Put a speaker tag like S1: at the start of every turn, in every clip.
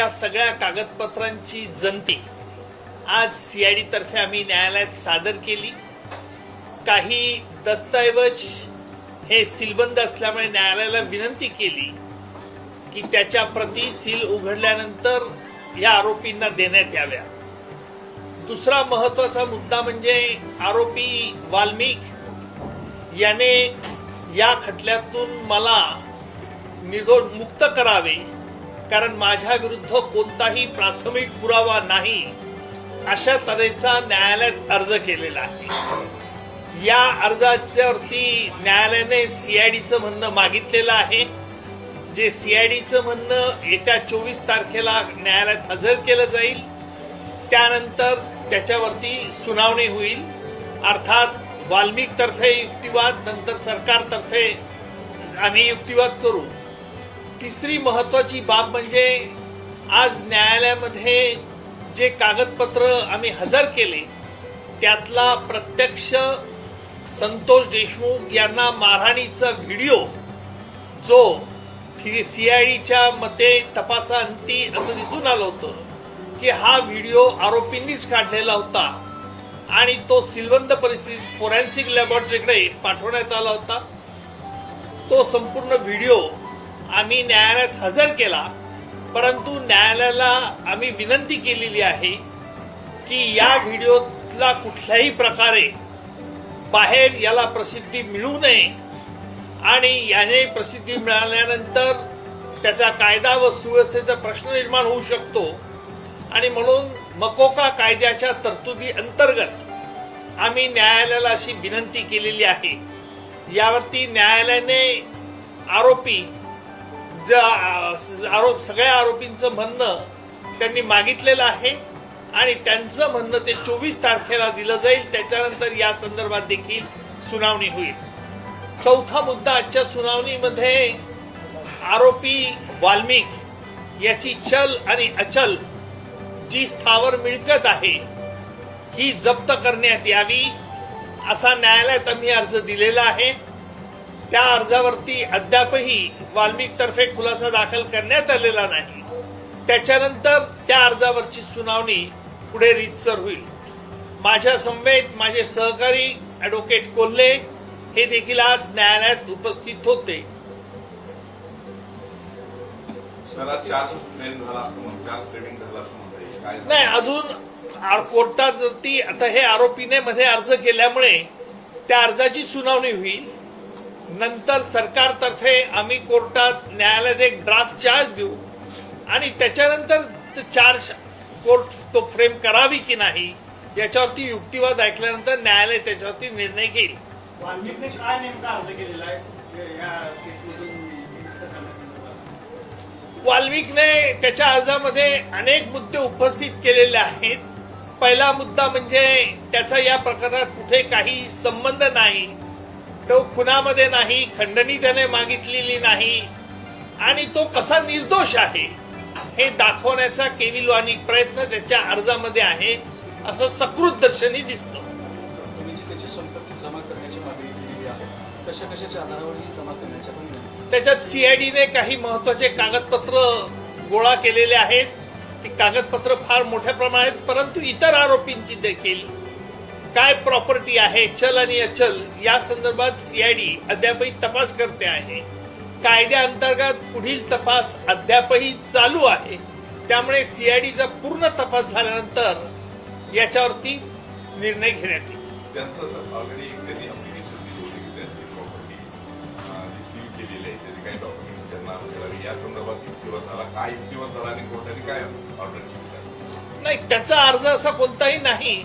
S1: या सगळ्या कागदपत्रांची जंती आज सीआयडी तर्फे आम्ही न्यायालयात सादर केली. काही दस्तऐवज हे सीलबंद असल्यामुळे न्यायालयाला विनंती केली की त्याच्या प्रती सील उघडल्यानंतर या आरोपींना देण्यात याव्या. दुसरा महत्त्वाचा मुद्दा म्हणजे आरोपी वाल्मिक याने या खटल्यातून मला निर्दोष मुक्त करावे. कारण माझ्या विरुद्ध कोणताही प्राथमिक पुरावा नाही अशा तऱ्हेचा न्यायालयात अर्ज केलेला आहे. या अर्जाच्यावरती न्यायालयाने सीआयडीचं म्हणणं मागितलेलं आहे. जे सीआयडीचं म्हणणं येत्या चोवीस तारखेला न्यायालयात हजर केलं जाईल त्यानंतर त्याच्यावरती सुनावणी होईल. अर्थात वाल्मिकतर्फे युक्तिवाद नंतर सरकारतर्फे आम्ही युक्तिवाद करू. तिसरी महत्वाची बाब म्हणजे आज न्यायालयामध्ये जे कागदपत्र आम्ही हजर केले त्यातला प्रत्यक्ष संतोष देशमुख यांना मारहाणीचा व्हिडिओ जो सी आय डीच्या मते तपासांती असं दिसून आलं होतं की हा व्हिडिओ आरोपींनीच काढलेला होता आणि तो सिलबंद परिस्थितीत फोरेन्सिक लॅबॉरेटरीकडे पाठवण्यात आला होता. तो संपूर्ण व्हिडिओ आम्ही न्यायालयात हजर केला परंतु न्यायालयाला आम्ही विनंती केलेली आहे की या व्हिडिओतला कुठल्याही प्रकारे बाहेर याला प्रसिद्धी मिळू नये. आणि याने प्रसिद्धी मिळाल्यानंतर त्याचा कायदा व सुव्यवस्थेचा प्रश्न निर्माण होऊ शकतो. आणि म्हणून मकोका कायद्याच्या तरतुदी अंतर्गत आम्ही न्यायालयाला अशी विनंती केलेली आहे. यावरती न्यायालयाने आरोपी ज आरोप सगळ्या आरोपींचं म्हणणं त्यांनी मागितलेलं आहे आणि त्यांचं म्हणणं ते चोवीस तारखेला दिलं जाईल. त्याच्यानंतर या संदर्भात देखील सुनावणी होईल. चौथा मुद्दा आजच्या सुनावणीमध्ये आरोपी वाल्मिक याची चल आणि अचल जी स्थावर मिळकत आहे ही जप्त करण्यात यावी असा न्यायालयात आम्ही अर्ज दिलेला आहे. त्या अर्जावरती अद्यापही वाल्मिक तर्फे खुलासा दाखल करण्यात आलेला नाही. त्याच्यानंतर त्या अर्जावरची सुनावणी पुढे रीतसर होईल. माझ्या समवेत माझे सहकारी ॲडव्होकेट कोल्हे हे देखील आज न्यायालयात उपस्थित होते? नाही अजून कोर्टावरती आता हे आरोपीने मध्ये अर्ज केल्यामुळे त्या अर्जाची सुनावणी होईल. नंतर सरकारतर्फे आम्ही कोर्टात न्यायालयात एक ड्राफ्ट चार्ज देऊ. आणि त्याच्यानंतर ते चार्ज कोर्ट तो फ्रेम करावी की नाही याच्यावरती युक्तिवाद ऐकल्यानंतर न्यायालय त्याच्यावरती निर्णय घेईल.
S2: वाल्मिकने
S1: त्याच्या अर्जामध्ये अनेक मुद्दे उपस्थित केलेले आहेत. पहिला मुद्दा म्हणजे त्याचा या प्रकरणात कुठे काही संबंध नाही. तो खुनामध्ये नाही खंडणी त्याने मागितलेली नाही. आणि तो कसा निर्दोष आहे हे दाखवण्याचा केविलवाणी प्रयत्न त्याच्या अर्जामध्ये आहे असं सकृत दर्शनी दिसतं. त्याच्यात सीआयडीने काही महत्त्वाचे कागदपत्र गोळा केलेले आहेत. ती कागदपत्र फार मोठ्या प्रमाणात परंतु इतर आरोपींची देखील. काय प्रॉपर्टी आहे चल आणि अचल या संदर्भात सीआयडी अद्यापही तपास करते आहे. कायद्याअंतर्गत पुढील तपास अद्यापही चालू आहे. त्यामुळे सीआयडीचा पूर्ण तपास झाल्यानंतर याच्यावरती निर्णय घेण्यात येईल? नाही त्याचा अर्ज असा कोणताही नाही.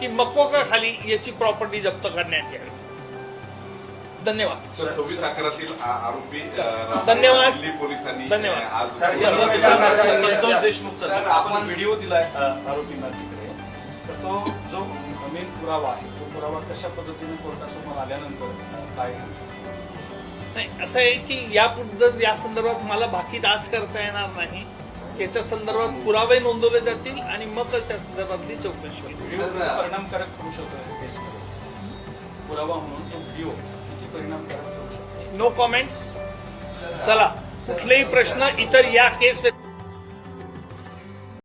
S1: की मकोका खाली याची प्रॉपर्टी जप्त करण्यात यावी. धन्यवाद.
S3: सव्वीस अकरातील आरोपी
S1: धन्यवाद.
S3: दिल्ली पोलिसांनी
S1: धन्यवाद.
S4: संतोष
S5: सर,
S4: आपण व्हिडिओ दिलाय आरोपींना तिकडे. तर तो जो मेन पुरावा आहे तो पुरावा कशा पद्धतीने कोर्टासमोर आल्यानंतर काय
S1: नाही असं आहे की यापुढे या संदर्भात मला भाकीत आज करता येणार नाही. याच्या संदर्भात पुरावे नोंदवले जातील आणि मगच त्या संदर्भातली चौकशी होईल.
S4: परिणामकारक ठरू शकतो पुरावा म्हणून तो व्हिडिओ परिणामकारक
S1: नो कॉमेंट्स चला कुठलेही प्रश्न इतर या केस